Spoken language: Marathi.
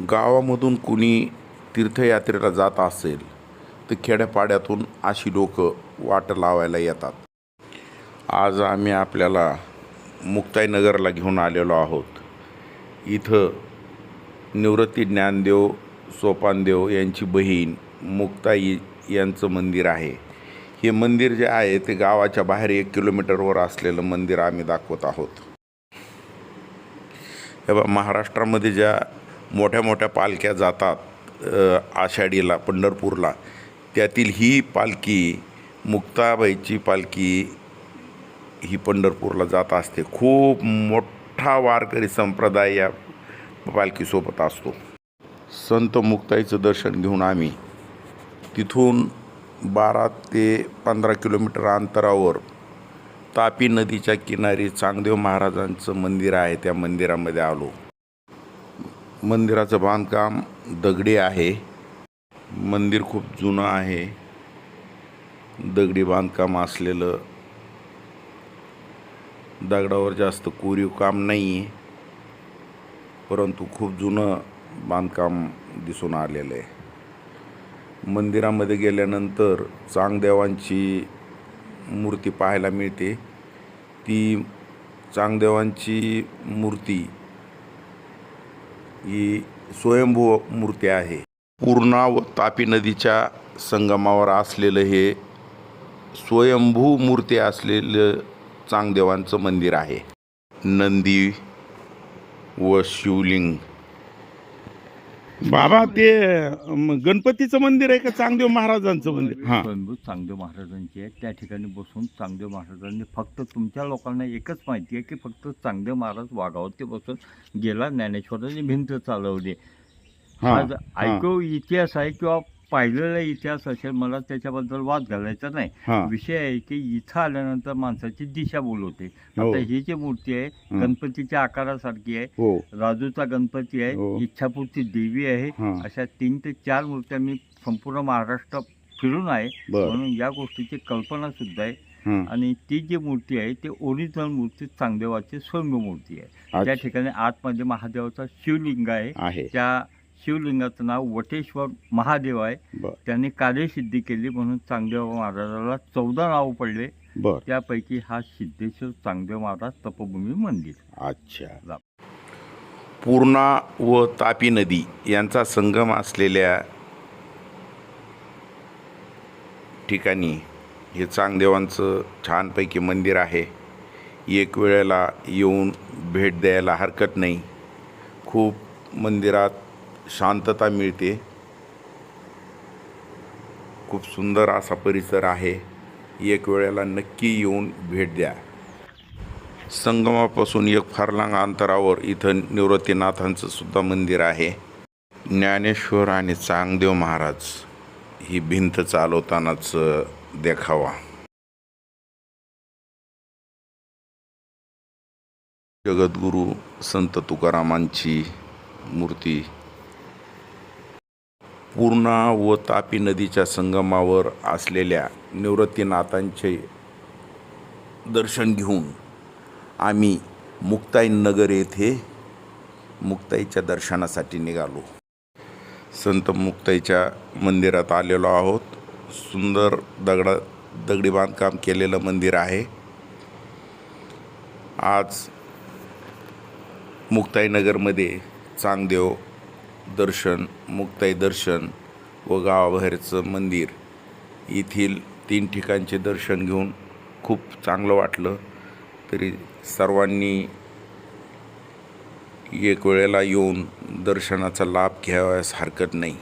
गावामधून कुणी तीर्थयात्रेला जात असेल तर खेड्यापाड्यातून अशी लोक वाट लावायला येतात. आज आम्ही आपल्याला मुक्ताईनगरला घेऊन आलेलो आहोत. इथं निवृत्ती ज्ञानदेव सोपानदेव यांची बहीण मुक्ताई यांचं मंदिर आहे. हे मंदिर जे आहे ते गावाच्या बाहेर एक किलोमीटरवर असलेलं मंदिर आम्ही दाखवत आहोत. हे बा महाराष्ट्रामध्ये ज्या मोठ्या मोठ्या पालख्या जातात आषाढीला पंढरपूरला. त्यातील ही पालखी मुक्ताबाईची पालखी ही पंढरपूरला जात असते. खूप मोठा वारकरी संप्रदाय या पालखीसोबत असतो. संत मुक्ताईचं दर्शन घेऊन आम्ही तिथून बारा ते पंधरा किलोमीटर अंतरावर तापी नदीच्या किनारी चांगदेव महाराजांचं मंदिर आहे त्या मंदिरामध्ये आलो. मंदिराचं बांधकाम दगडी आहे. मंदिर खूप जुनं आहे. दगडी बांधकाम असलेलं दगडावर जास्त कोरीव काम नाही आहे परंतु खूप जुनं बांधकाम दिसून आलेलं आहे. मंदिरामध्ये गेल्यानंतर चांगदेवांची मूर्ती पाहायला मिळते. ती चांगदेवांची मूर्ती ही स्वयंभू मूर्ती आहे. पूर्णा व तापी नदीच्या संगमावर असलेलं हे स्वयंभू मूर्ती असलेलं चांगदेवांचं मंदिर आहे. नंदी व शिवलिंग. बाबा ते गणपतीचं मंदिर आहे का? चांगदेव महाराजांचं मंदिर? हां. स्वयंभू चांगदेव महाराजांची आहे. त्या ठिकाणी बसून चांगदेव महाराजांनी फक्त तुमच्या लोकांना एकच माहिती आहे की फक्त चांगदेव महाराज वाघावरती बसून गेला ज्ञानेश्वरांनी भिंत चालवली. हां. आज ऐकू इतिहास आहे किंवा पाहिलेला इतिहास असेल मला त्याच्याबद्दल वाद घालायचा नाही. विषय आहे की इथं आल्यानंतर माणसाची दिशा बोलवते हो. आता ही जी मूर्ती आहे. गणपतीच्या आकारासारखी आहे. हो. राजूचा गणपती आहे हो. इच्छापूर्ती देवी आहे. अशा तीन ते चार मूर्त्या मी संपूर्ण महाराष्ट्र फिरून आहे. म्हणून या गोष्टीची कल्पना सुद्धा आहे. आणि ती जी मूर्ती आहे ती ओरिजिनल मूर्ती चांगदेवाची स्वयंभू मूर्ती आहे. त्या. ठिकाणी आतमध्ये महादेवाचा शिवलिंग आहे. त्या शिवलिंगाचं नाव वटेश्वर महादेव आहे. बर. त्यांनी कार्यसिद्धी केली म्हणून चांगदेव महाराजाला चौदा नाव पडले. बर. त्यापैकी हा सिद्धेश्वर चांगदेव महाराज तपभूमी मंदिर. अच्छा. पूर्णा व तापी नदी यांचा संगम असलेल्या ठिकाणी हे चांगदेवांचं छानपैकी मंदिर आहे. एक वेळेला येऊन भेट द्यायला हरकत नाही. खूप मंदिरात शांतता मिळते. खूप सुंदर असा परिसर आहे. एक वेळेला नक्की येऊन भेट द्या. संगमापासून एक फारलांग अंतरावर इथं निवृत्तीनाथांचं सुद्धा मंदिर आहे. ज्ञानेश्वर आणि चांगदेव महाराज ही भिंत चालवतानाच देखावा. जगद्गुरू संत तुकारामांची मूर्ती पूर्णा व तापी नदीच्या संगमावर असलेल्या निवृत्तीनाथांचे दर्शन घेऊन आम्ही मुक्ताई नगर येथे मुक्ताईच्या दर्शनासाठी निघालो. संत मुक्ताईच्या मंदिरात आलेलो आहोत. सुंदर दगडा दगडी बांधकाम केलेलं मंदिर आहे. आज मुक्ताईनगरमध्ये चांगदेव दर्शन मुक्ताई दर्शन व गावाबाहेरचं मंदिर. येथील तीन ठिकाणचे दर्शन घेऊन खूप चांगलं वाटलं. तरी सर्वांनी एक वेळेला येऊन दर्शनाचा लाभ घ्यावयास हरकत नाही.